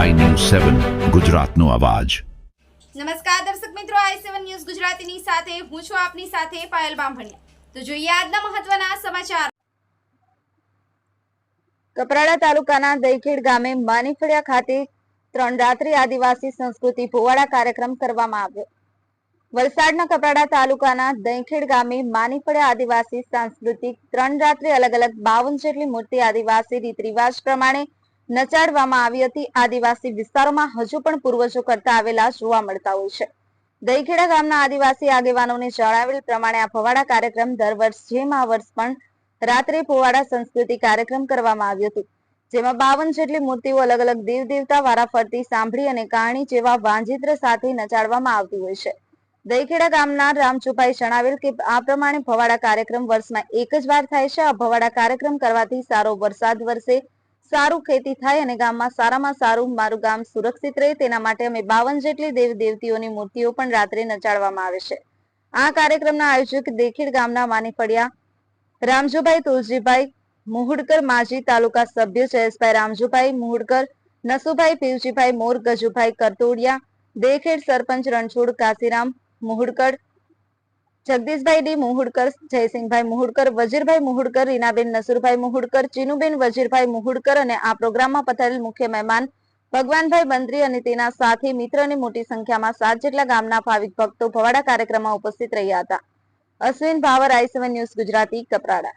સેવન ગુજરાતનો અવાજ. નમસ્કાર દર્શક મિત્રો આઈ સેવન ન્યૂઝ ગુજરાતીની સાથે હું છું આપની સાથે પાયલ બામભણિયા. તો જોઈએ આજના મહત્વના સમાચાર. કપરાડા તાલુકાના દહીખેડ ગામે માનીફળિયા ખાતે ત્રણ રાત્રિ આદિવાસી સંસ્કૃતિ પોવાડા કાર્યક્રમ કરવામાં આવ્યો. વલસાડના કપરાડા તાલુકાના દહીખેડ ગામે માનીફળિયા આદિવાસી સાંસ્કૃતિક ત્રણ રાત્રિ અલગ અલગ બાવન જેટલી મૂર્તિ આદિવાસી રીત રિવાજ પ્રમાણે નચાડવામાં આવી હતી. આદિવાસી વિસ્તારોમાં હજુ પણ પૂર્વજો કરતા આવેલા જોવા મળતા હોય છે. દહીખેડા ગામના આદિવાસી આગેવાનોને જણાવેલ પ્રમાણે આ ફવાડા કાર્યક્રમ દર વર્ષ જેમ આ વર્ષ પણ રાત્રે પોવાડા સંસ્કૃતિ કાર્યક્રમ કરવામાં આવ્યો હતો. જેમાં બાવન જેટલી મૂર્તિઓ અલગ અલગ દેવ દેવતા વારાફરતી સાંભળી અને કહાણી જેવા વાંજિત્ર સાથે નચાડવામાં આવતી હોય છે. દહીખેડા ગામના રામચુભાઈ જણાવેલ કે આ પ્રમાણે ભવાડા કાર્યક્રમ વર્ષમાં એક જ વાર થાય છે. આ ભવાડા કાર્યક્રમ કરવાથી સારો વરસાદ વરસે સારું ખેતી થાય અને ગામમાં સારામાં સારું મારું ગામ સુરક્ષિત રહે, તેના માટે અમે બાવન જેટલી દેવ દેવતીઓની મૂર્તિઓ પણ રાત્રે નચાડવામાં આવે છે. આ કાર્યક્રમના આયોજક દેખીડ ગામના માનીફળિયા રામજુભાઈ તુલજીભાઈ મુહુડકર માજી તાલુકા સભ્ય જયેશભાઈ રામજુભાઈ મુહુડકર, નસુભાઈ પીવજીભાઈ મોર ગજુભાઈ કરતોડિયા દેખેડ સરપંચ રણછોડ કાશીરામ મુહુડકર જગદીશભાઈ ડી મુહુડકર, જયસિંહભાઈ મુહુડકર, વજીરભાઈ મુહુડકર, રીનાબેન નસુરભાઈ મુહુડકર, ચીનુબેન વજીરભાઈ મુહુડકર અને આ પ્રોગ્રામમાં પધારેલ મુખ્ય મહેમાન ભગવાનભાઈ બંદ્રી અને તેના સાથી મિત્રની મોટી સંખ્યામાં સાત જેટલા ગામના ભાવિક ભક્તો ભવાડા કાર્યક્રમમાં ઉપસ્થિત રહ્યા હતા. Ashwin Bhavar I news Gujarati, Kaprada.